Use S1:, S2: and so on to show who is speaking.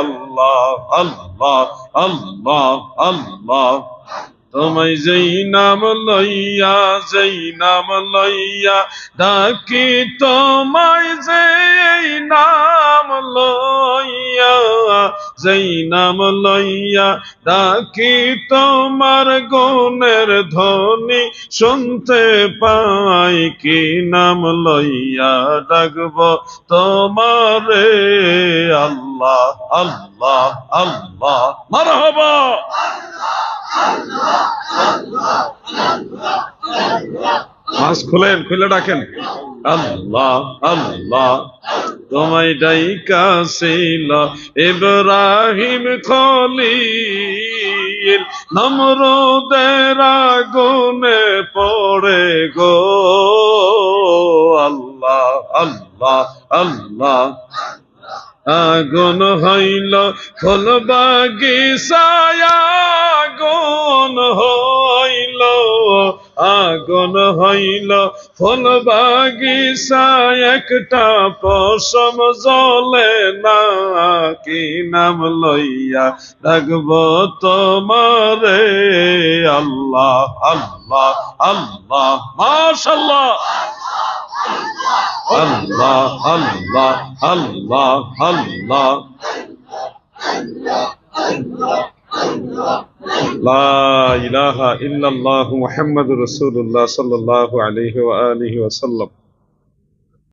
S1: আল্লাহ আল্লাহ আল্লাহ আল্লাহ। তোমায় যেই নাম লইয়া, যেই নাম লইয়া ডাকি, তোমায় যেই নাম লইয়া, যেই নাম লইয়া ডাকি, তোমার গুণের ধ্বনি শুনতে পাই কি নাম লইয়া ডাকব তোমারে আল্লাহ। আল্লাহ আল্লাহ মারহাবা। মাছ খুলেন, খুলে ডাকেন। আল্লাহ আল্লাহ, তোমায় ডাইকা ছিল ইব্রাহিম খলিল। নমরুদের আগুনে পড়ে গো। আল্লাহ আল্লাহ আল্লাহ। আগুন হইল, ফুল বাগিচায় আগুন হইল আগুন হইল, ফুল বাগিচায় একটা পশম জলে না কি নাম লইয়া রাখব তোমারে? আল্লাহ আল্লাহ আল্লাহ, মাশাল্লাহ। الله الله الله الله. لا إله إلا الله محمد رسول الله صلى الله عليه وآله وسلم.